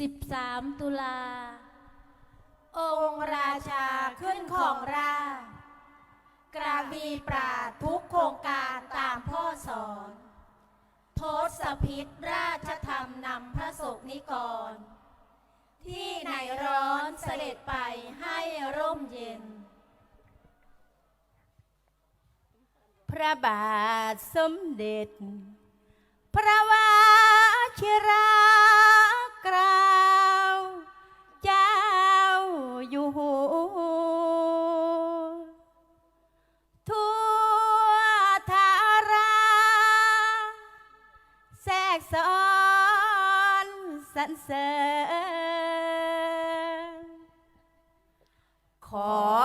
13 ตุลา องค์ราชาขึ้นของราชกระบีปราดทุกโครงการตามพ่อสอนทศพิษราชธรรมนำพระสงฆ์นิกร ที่ไหนร้อนเสด็จไปให้ร่มเย็น พระบาทสมเด็จ พระวชิรเกราวเจ้าอยู่หัวทั่วทาราแทรกซ้อนสันเสริญขอ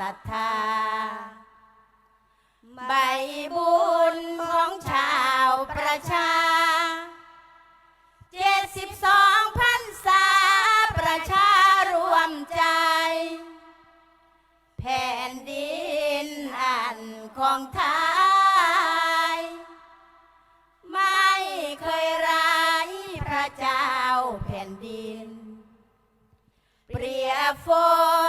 ศรัทธา ใบบุญของชาวประชา เจ็ดสิบสองพันษาประชารวมใจ แผ่นดินอันของไทย ไม่เคยร้ายพระเจ้าแผ่นดิน เปรียบฝน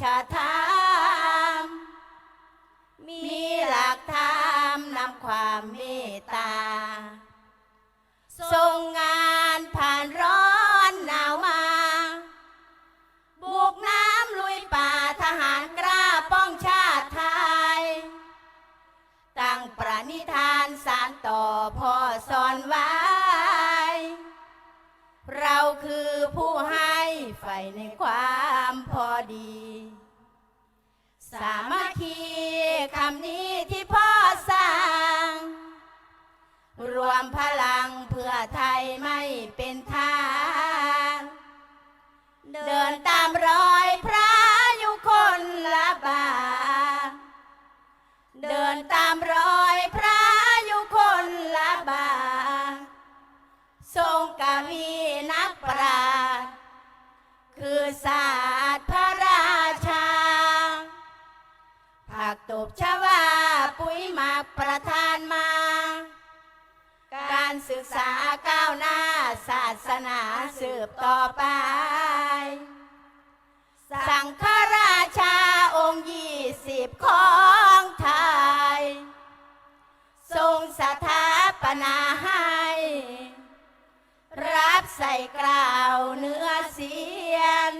ชธรรม มีหลักธรรมนำความเมตตา ทรงงานผ่านร้อนหนาวมา บุกน้ำลุยป่าทหารกล้าป้องชาติไทย ตั้งประนิธานสารต่อพ่อสอนไว้ เราคือผู้ให้ใฝ่ในความ พอดี สามัคคีคำนี้ที่พ่อสร้าง รวมพลัง การศึกษาก้าวหน้า ศาสนาสืบต่อไป สังฆราชาองค์ยี่สิบของไทย ทรงสถาปนาให้ รับใส่กล่าวเนื้อเสียน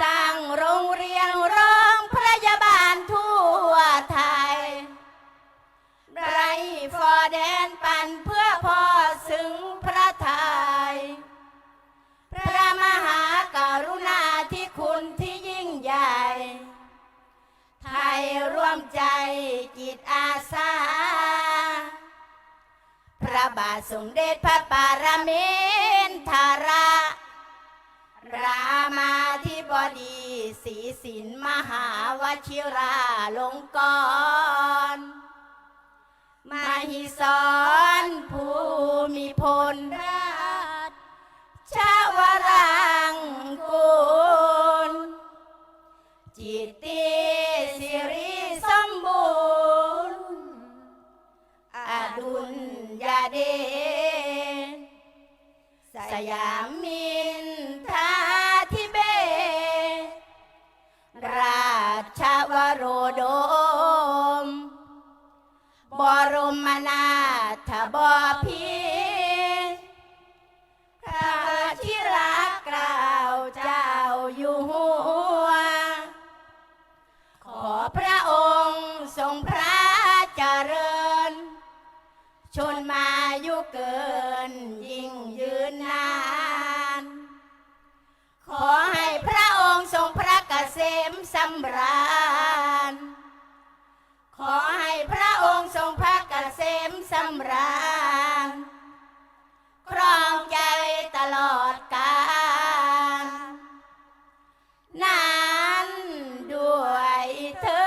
สา วมใจจิตอาสา พระบาทสมเด็จพระปรมินทรา รามาธิบดีศรีสินมหาวชิราลงกรณมหิสรภูมิพลราชชาวรังกูลจิตติ มมินทาธิเบศราชวโรดม บรมนาถบพิตรพระชิรเกล้าวเจ้าอยู่หัว ขอพระองค์ทรงพระเจริญ ชนมายุเกินยิ่งยืนนาน สำราญ ขอให้พระองค์ทรงพระเกษมสำราญ ครองใจตลอดกาลนั้นด้วยเธอ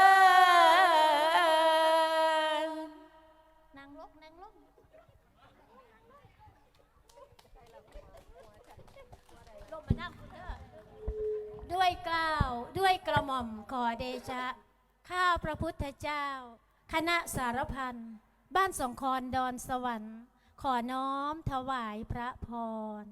นางลกนางลกลงมานั่งคุณเด้อ ด้วยกล้าวด้วยกระหม่อมขอเดชะ ข้าพระพุทธเจ้า คณะสารพันบ้านสองคอนดอนสวรรค์ ขอน้อมถวายพระพร